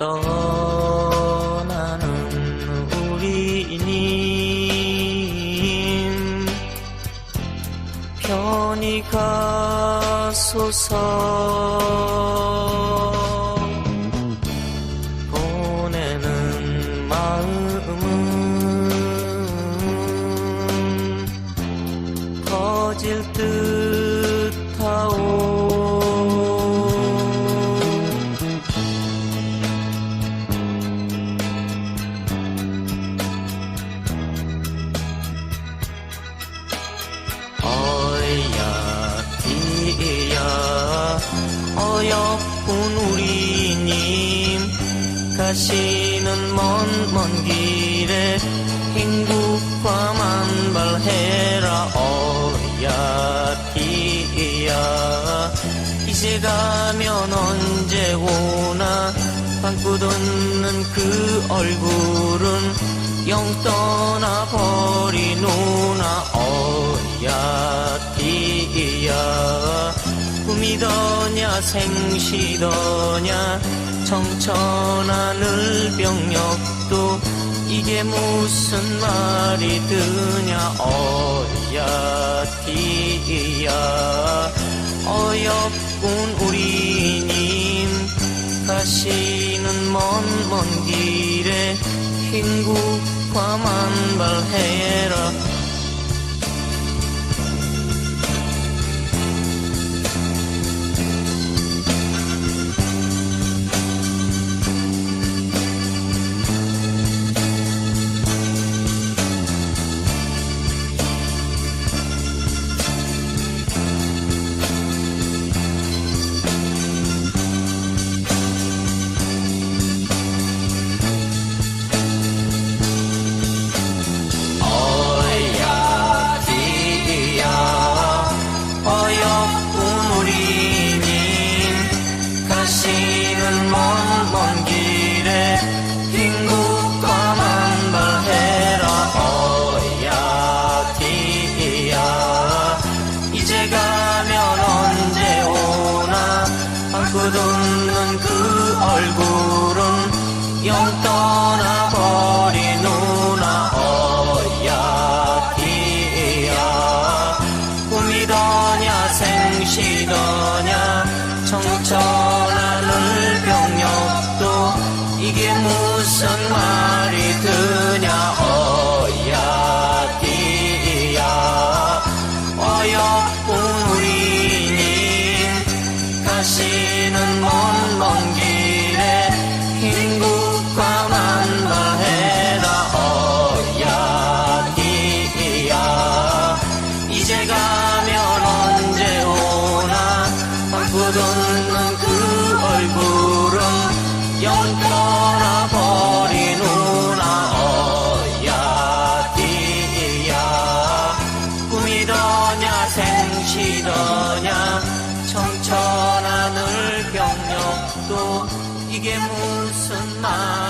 떠나는 우리님. 편히 가소서. 보내는 마음은 터질 듯 디야 어여쁜 우리님 가시는 먼 먼 길에 행복과 만발해라 어야 디야 이제 가면 언제 오나 방구 웃는 그 얼굴은 영 떠나버리누나 어야 디야. 꿈이더냐 생시더냐. 청천하늘 병력도 이게 무슨 말이 드냐. 어야 디야. 어여쁜 우리님. 가시는 먼 먼 길에 행복과 만발해라 웃는 그 얼굴은 영 떠나버리누나 어야 디야. 꿈이더냐 생시더냐 청천하늘 병력도 이게 무슨 말이 드냐 어야 디야. 어여쁜 우리님 가시 웃는 그 얼굴은 영 떠나버리누나 어야 디야. 꿈이더냐 생시더냐 청천하늘 병력도 이게 무슨 말